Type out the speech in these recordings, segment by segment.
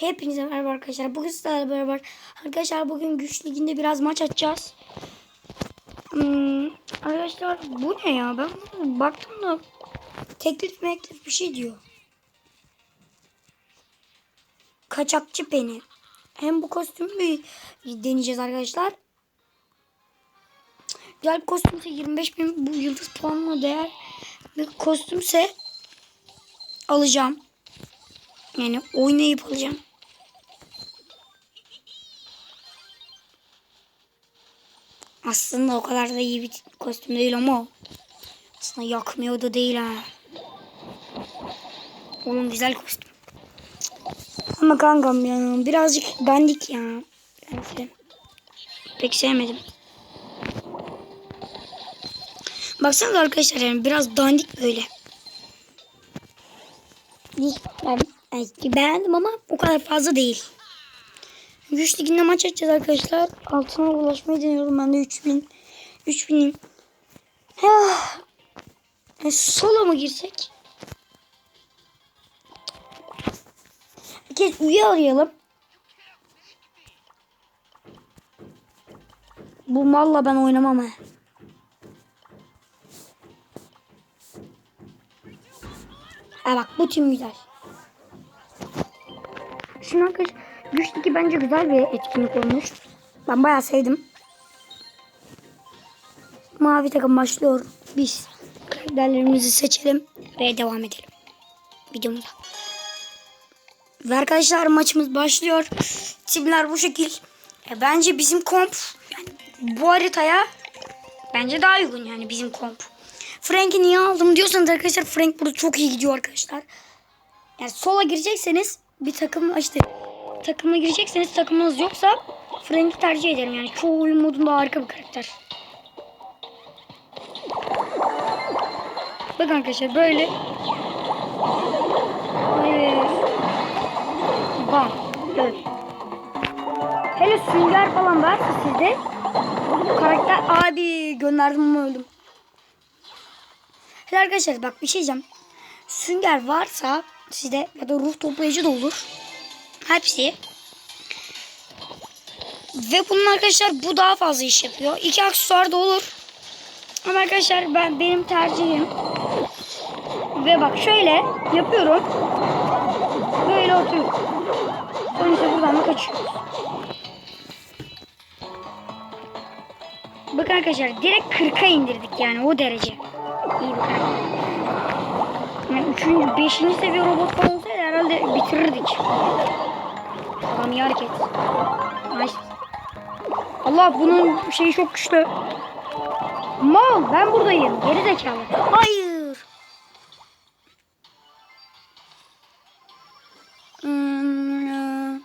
Hepinize merhaba arkadaşlar. Bugün sizlerle beraber arkadaşlar bugün güç liginde biraz maç atacağız. Hmm, arkadaşlar bu ne ya? Ben baktım da teklif meklif bir şey diyor. Kaçakçı peni. Hem bu kostümü deneyeceğiz arkadaşlar. Güzel bir kostümse 25 bin bu yıldız puanına değer bir kostümse alacağım. Yani oynayıp alacağım. Aslında o kadar da iyi bir kostüm değil ama aslında yakmıyor da değil ha. Oğlum güzel kostüm. Ama kankam ya birazcık dandik ya. Pek sevmedim. Baksanıza arkadaşlar yani biraz dandik böyle. Ben, ben beğendim ama o kadar fazla değil. Güç liginde maç açacağız arkadaşlar. Altına ulaşmayı deniyorum. Ben de 3000. 3000'im. E, solo mu girsek? Bir kez üye arayalım. Bu malla ben oynamam ha. Ha bak bu tim güzel. Şimdi arkadaşlar güçteki bence güzel bir etkinlik olmuş. Ben bayağı sevdim. Mavi takım başlıyor. Biz karakterlerimizi seçelim ve devam edelim. Videomuza. Ve arkadaşlar maçımız başlıyor. Timler bu şekil. E, bence bizim komp yani bu haritaya bence daha uygun yani bizim komp. Frank'i niye aldım diyorsanız arkadaşlar Frank burada çok iyi gidiyor arkadaşlar. Yani sola girecekseniz bir takım işte takıma girecekseniz takımınız yoksa Frank'i tercih ederim yani çoğu oyun modunda harika bir karakter. Bakın arkadaşlar böyle. Hayır. Bam. Evet. Hele sünger falan varsa sizde karakter abi gönderdim ama öldüm. Hele arkadaşlar bak bir şey diyeceğim. Sünger varsa sizde ya da ruh toplayıcı da olur. Hepsi. Ve bunun arkadaşlar bu daha fazla iş yapıyor. İki aksesuar da olur. Ama arkadaşlar ben benim tercihim. Ve bak şöyle yapıyorum. Böyle oturuyorum. İse buradan da kaçıyoruz. Bak arkadaşlar direkt 40'a indirdik yani o derece. İyi karakter. Yani üçüncü, beşinci seviye robot falan olsaydı herhalde bitirirdik. Tamam iyi hareket. Nice. Allah bunun şeyi çok güçlü. Mal ben buradayım. Geri zekalı. Hayır. Hmm,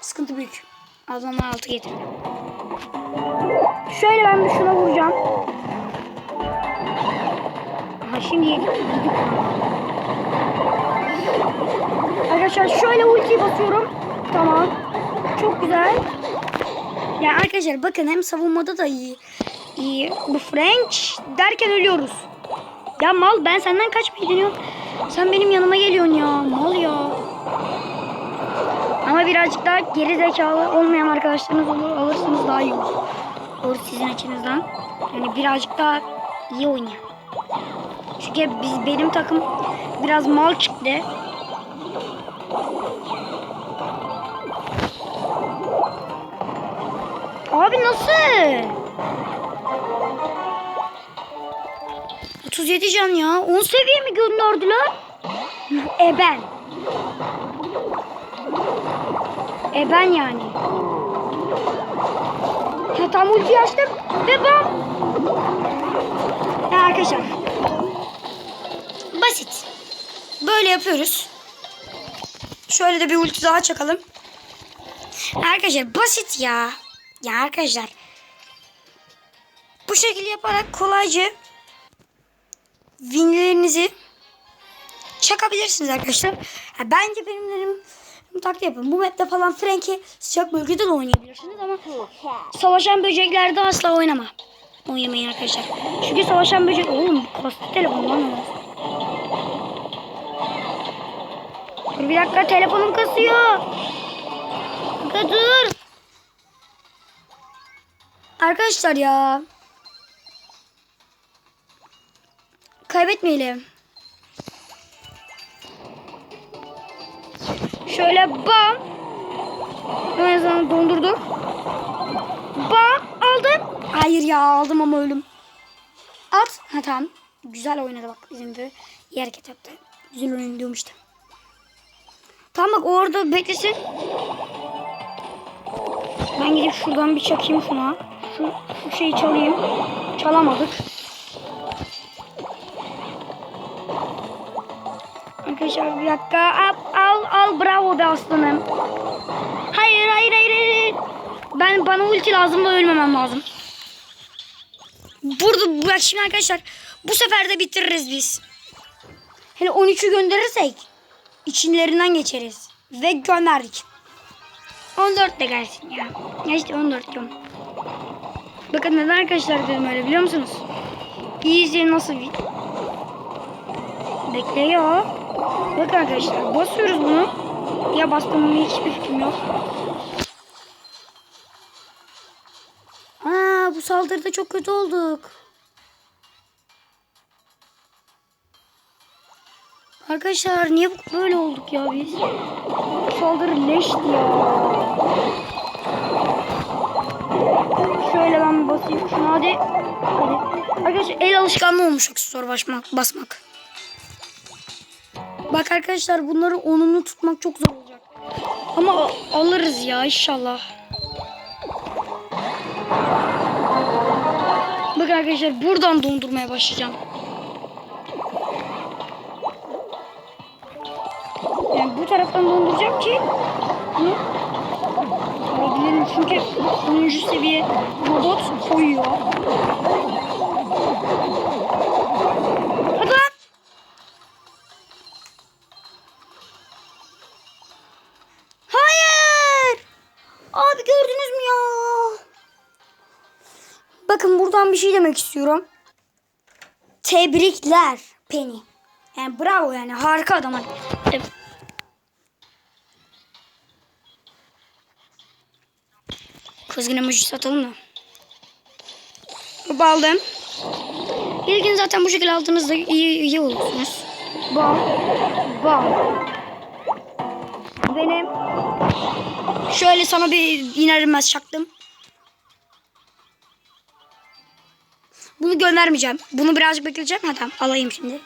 sıkıntı büyük. Adamlar altı getirdi. Şöyle ben bir şuna vuracağım. Aha şimdi yedik. yedik. Arkadaşlar şöyle ultiyi basıyorum. Tamam. Çok güzel. Yani arkadaşlar bakın hem savunmada da iyi. iyi. Bu Frank derken ölüyoruz. Ya mal ben senden kaçmayı deniyorum. Sen benim yanıma geliyorsun ya. Mal ya. Ama birazcık daha geri zekalı olmayan arkadaşlarınız olur. Alırsınız daha iyi olur. Olur sizin açınızdan. Yani birazcık daha iyi oynayan. Çünkü biz benim takım biraz mal çıktı. Abi nasıl? 37 can ya. 10 seviye mi gönderdiler? Eben. Eben yani. Ya tam ulti açtım ve bam. Ya arkadaşlar. Basit. Böyle yapıyoruz. Şöyle de bir ulti daha çakalım. Arkadaşlar basit ya. Ya arkadaşlar. Bu şekilde yaparak kolayca winlerinizi çakabilirsiniz arkadaşlar. Ha, bence benim dedim taktiği yapın. Bu map'te falan Frank'i sıcak bölgede de oynayabilirsiniz ama savaşan böceklerde asla oynama. Oynamayın arkadaşlar. Çünkü savaşan böcek oğlum kastı telefon lan. Dur bir dakika telefonum kasıyor. Dur. Arkadaşlar ya. Kaybetmeyelim. Şöyle bam. En azından dondurduk. Bam aldım. Hayır ya aldım ama ölüm. At. Ha tamam. Güzel oynadı bak bizim de. İyi hareket yaptı. Güzel oynadı diyormuştu. Tamam bak orada beklesin. Ben gidip şuradan bir çakayım şuna. Şu, şu şeyi çalayım. Çalamadık. Arkadaşlar bir dakika. Al al, al bravo be aslanım. Hayır hayır hayır hayır. Ben bana ulti lazım da ölmemem lazım. Burada bak şimdi arkadaşlar bu sefer de bitiririz biz. Hele 13'ü gönderirsek içinlerinden geçeriz. Ve gönderdik. 14 de gelsin ya. Ya işte 14 diyorum. Bakın neden arkadaşlar dedim öyle biliyor musunuz? İyi izleyin nasıl bir... Bekliyor. Bakın arkadaşlar basıyoruz bunu. Ya bastığımın hiçbir fikrim yok. Aa, bu saldırıda çok kötü olduk. Arkadaşlar niye böyle olduk ya biz? Bu saldırı leşti ya. Şöyle ben basayım şuna hadi. Hadi. Arkadaşlar el alışkanlığı olmuş aksesuar basmak. basmak. Bak arkadaşlar bunları onumlu tutmak çok zor olacak. Ama alırız ya inşallah. Bak arkadaşlar buradan dondurmaya başlayacağım. Yani bu taraftan donduracağım ki bunu alabilirim çünkü 10. seviye robot koyuyor. Hadi. Hayır. Abi gördünüz mü ya? Bakın buradan bir şey demek istiyorum. Tebrikler Penny. Yani bravo yani harika adam. Evet. Kızgın emoji satalım mı? Bu aldım. İlgin zaten bu şekilde aldığınızda iyi, iyi olursunuz. Bam. Bam. Benim şöyle sana bir inermez çaktım. Bunu göndermeyeceğim. Bunu birazcık bekleyeceğim. Ha tamam alayım şimdi.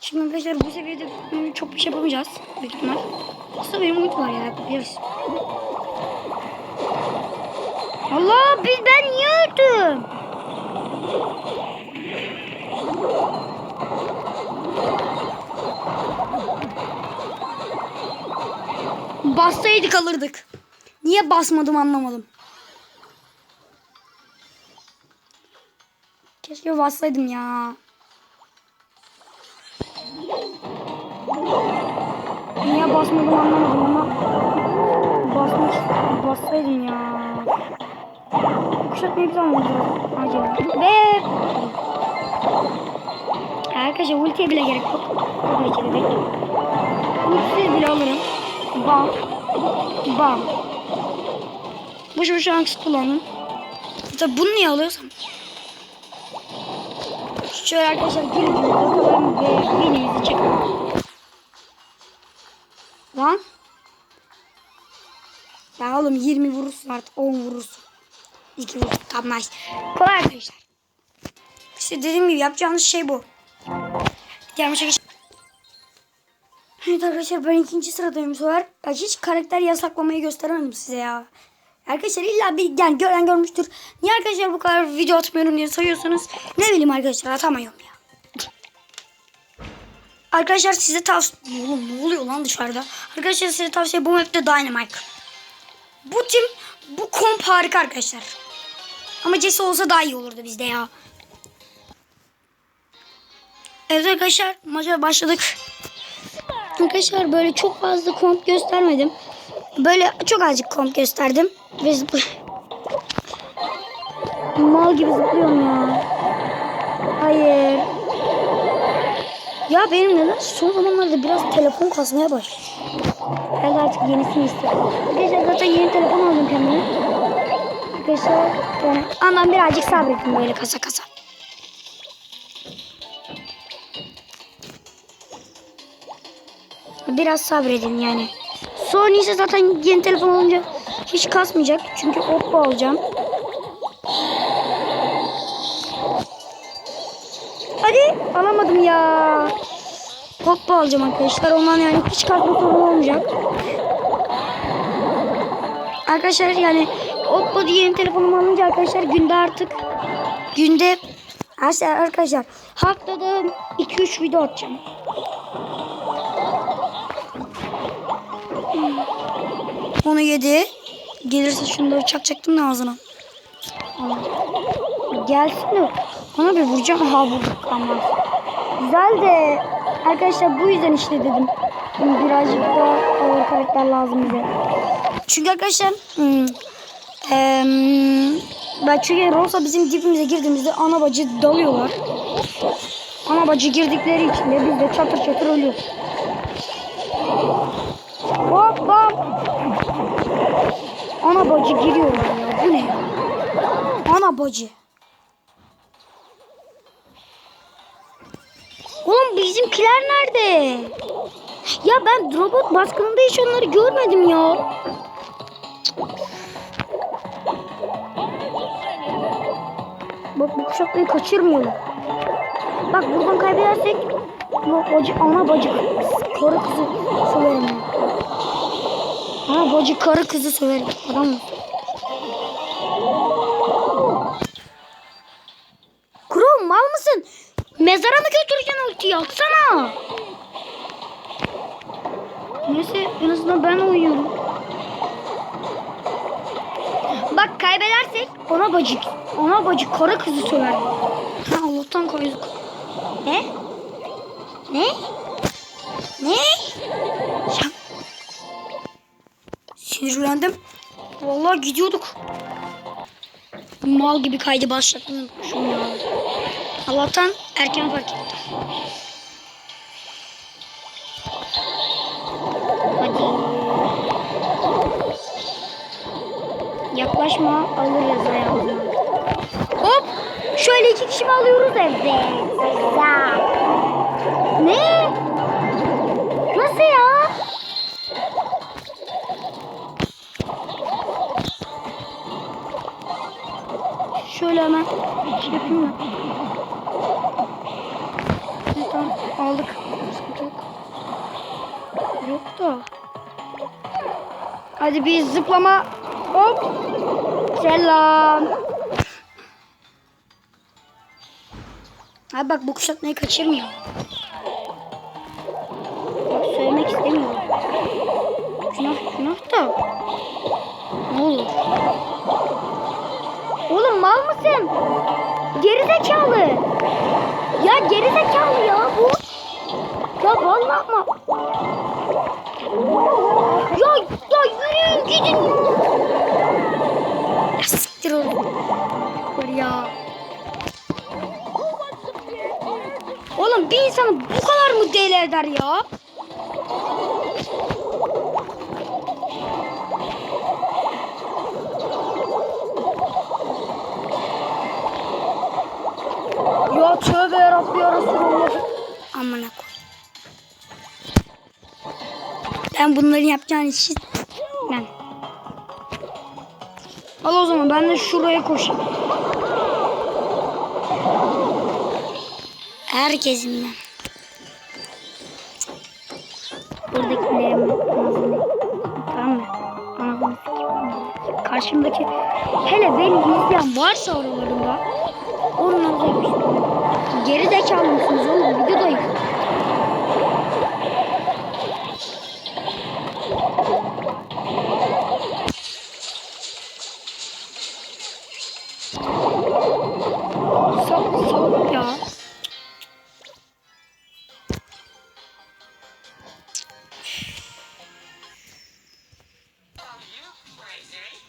Şimdi arkadaşlar bu seviyede çok bir şey yapamayacağız. Büyük ihtimal. Aslında benim umut var ya yapabiliriz. Allah biz ben niye öldüm? Bassaydık alırdık. Niye basmadım anlamadım. Keşke bassaydım ya. Niye basmadım anlamadım ama basmış bassaydım ya. Bir zaman olacak. Acaba. Ve Arkadaşlar ultiye bile gerek yok. Bu içeri de. Ultiye bile alırım. Bam. Bam. Boş boş aksi kullandım. Tabi bunu niye alıyorsam? Şöyle arkadaşlar girin. Bakalım ve binimizi çekelim. Lan. Ya oğlum 20 vurursun artık 10 vurursun. 2 vurursun. Tamam nice. Kolay arkadaşlar. İşte dediğim gibi yapacağınız şey bu. Maça geç. Evet arkadaşlar ben ikinci sıradayım sefer. Ya Hiç karakter yasaklamayı gösteremedim size ya. Arkadaşlar illa bir yani gören görmüştür. Niye arkadaşlar bu kadar video atmıyorum diye soruyorsanız ne bileyim arkadaşlar atamıyorum ya. Arkadaşlar size tavsiye... Oğlum ne oluyor lan dışarıda? Arkadaşlar size tavsiye bu map'te Dynamite. Bu tim, bu komp harika arkadaşlar. Ama Jesse olsa daha iyi olurdu bizde ya. Evet arkadaşlar maça başladık. Arkadaşlar böyle çok fazla komp göstermedim. Böyle çok azıcık komp gösterdim. Ve Mal gibi zıplıyorum ya. Hayır. Ya benim neden son zamanlarda biraz telefon kasmaya başladı. Herhalde artık yenisini istiyorum. Arkadaşlar zaten yeni telefon aldım kendime. Arkadaşlar yani anam birazcık sabrettim böyle kasa kasa. Biraz sabredin yani. Sonra ise zaten yeni telefon alınca hiç kasmayacak. Çünkü Oppo alacağım. Hadi alamadım ya. Oppo alacağım arkadaşlar. Ondan yani hiç kasma sorunu olmayacak. Arkadaşlar yani Oppo diye yeni telefonumu alınca arkadaşlar günde artık günde arkadaşlar, arkadaşlar haftada 2-3 video atacağım. Onu yedi. Gelirse şunları çakacaktım da ağzına. Gelsin de ona bir vuracağım. Ha vurduk ama. Güzel de arkadaşlar bu yüzden işte dedim. Birazcık daha ağır karakter lazım bize. Çünkü arkadaşlar ben çünkü Rosa bizim dibimize girdiğimizde ana bacı dalıyorlar. Ana bacı girdikleri için de biz de çatır çatır ölüyoruz. Hop hop. Ana bacı giriyorlar ya. Bu ne ya? Ana bacı. Oğlum bizimkiler nerede? Ya ben robot baskınında hiç onları görmedim ya. Bak bu kuşakları kaçırmayalım. Bak buradan kaybedersek bu bacı, ana bacı karı kızı söverim. Ana bacı karı kızı söverim. Adam mı? Kuro mal mısın? Mezara mı götüreceksin ultiyi? Atsana. Neyse en azından ben uyuyorum. Bak kaybedersek ona bacık. Ona bacık kara kızı söver. Ha, Allah'tan koyduk. Ne? Ne? Ne? Ya. Sinirlendim. Vallahi gidiyorduk. Mal gibi kaydı ya. Allah'tan erken fark ettim. Yaklaşma alırız ayağımızı. Hop. Şöyle iki kişi alıyoruz evde? Güzel. Ne? Nasıl ya? Şöyle hemen şey yapayım mı? Evet, Tamam aldık. Yok da. Hadi bir zıplama. Hop. Selam. Abi bak bu kuşatmayı kaçırmıyor. Bak söylemek istemiyorum. Günah günah da. Ne olur. Oğlum mal mısın? Gerizekalı. Ya gerizekalı ya bu. Ya vallahi ma. Ya ya yürüyün gidin insanı bu kadar mı deli eder ya? Ya tövbe yarabbi ya Resulallah. Amına koy. Ben bunların yapacağını hiç... Ben. Al o zaman ben de şuraya koşayım. Herkesin ben. Buradakilerin anasını. Tamam mı? Anasını. Karşımdaki hele beni izleyen varsa oralarında onun ağzıymış. Geri zekalı mısınız oğlum? Videodayım.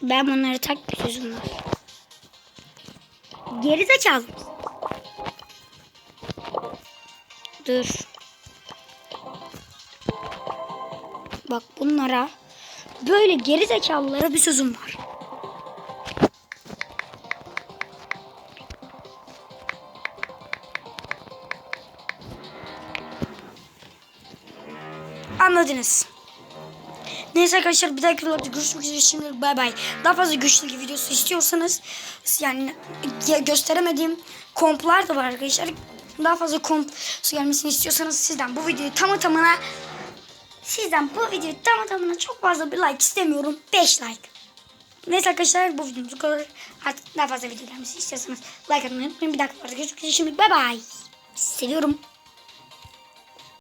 Ben bunları takmıyorum. Geri zekalı. Dur. Bak bunlara böyle geri zekalılara bir sözüm var. Anladınız. Neyse arkadaşlar bir dahaki videolarda görüşmek üzere şimdi bay bay. Daha fazla güçlü videosu istiyorsanız yani gösteremediğim komplar da var arkadaşlar. Daha fazla komp gelmesini istiyorsanız sizden bu videoyu tamı tamına sizden bu videoyu tamı tamına çok fazla bir like istemiyorum. 5 like. Neyse arkadaşlar bu videomuz bu kadar. Artık daha fazla video gelmesini istiyorsanız like atmayı unutmayın. Bir videolarda görüşmek üzere şimdi bay bay. Seviyorum.